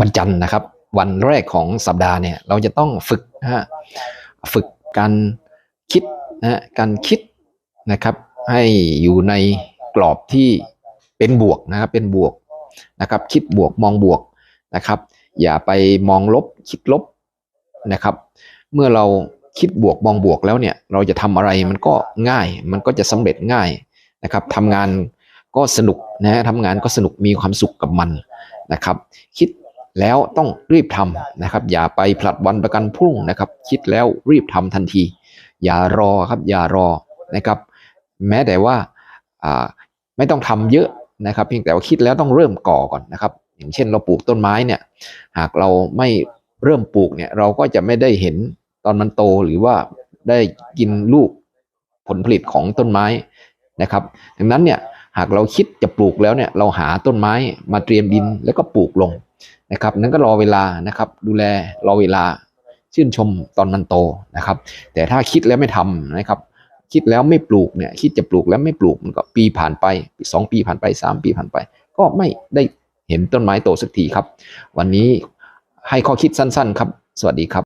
วันจันทร์นะครับ วันแรกของสัปดาห์เนี่ยเราจะต้องฝึกนะฮะฝึกการคิดนะฮะการคิดนะครับ ให้อยู่ในกรอบที่เป็นบวกนะครับเป็นบวกนะครับ คิดบวกมองบวกนะครับ อย่าไปมองลบคิดลบนะครับ เมื่อเราคิดบวกมองบวกแล้วเนี่ยเราจะทำอะไรมันก็ง่าย มันก็จะสำเร็จง่ายนะครับทำงานก็สนุกนะฮะทำงานก็สนุกมีความสุขกับมัน นะครับ คิดแล้วต้องรีบทำนะครับ อย่าไปผลัดวันประกันพรุ่งนะครับ คิดแล้วรีบทำทันที อย่ารอครับอย่ารอนะครับ แม้แต่ว่าอ่าไม่ต้องทำเยอะนะครับ เพียงแต่ว่าคิดแล้วต้องเริ่มก่อก่อนนะครับ อย่างเช่นเราปลูกต้นไม้เนี่ยหากเราไม่เริ่มปลูกเนี่ยเราก็จะไม่ได้เห็นตอนมันโตหรือว่าได้กินลูกผลผลิตของต้นไม้นะครับ ดังนั้นเนี่ย หากเราคิดจะปลูกแล้วเนี่ยเราหาต้นไม้มาเตรียมดินแล้วก็ปลูกลงนะครับ นั้นก็รอเวลานะครับ ดูแลรอเวลาชื่นชมตอนมันโตนะครับ แต่ถ้าคิดแล้วไม่ทำนะครับ คิดแล้วไม่ปลูกเนี่ยคิดจะปลูกแล้วไม่ปลูกมันก็ปีผ่านไปสองปีผ่านไปสามปีผ่านไป ก็ไม่ได้เห็นต้นไม้โตสักทีครับ วันนี้ให้ข้อคิดสั้น ๆ ครับ สวัสดีครับ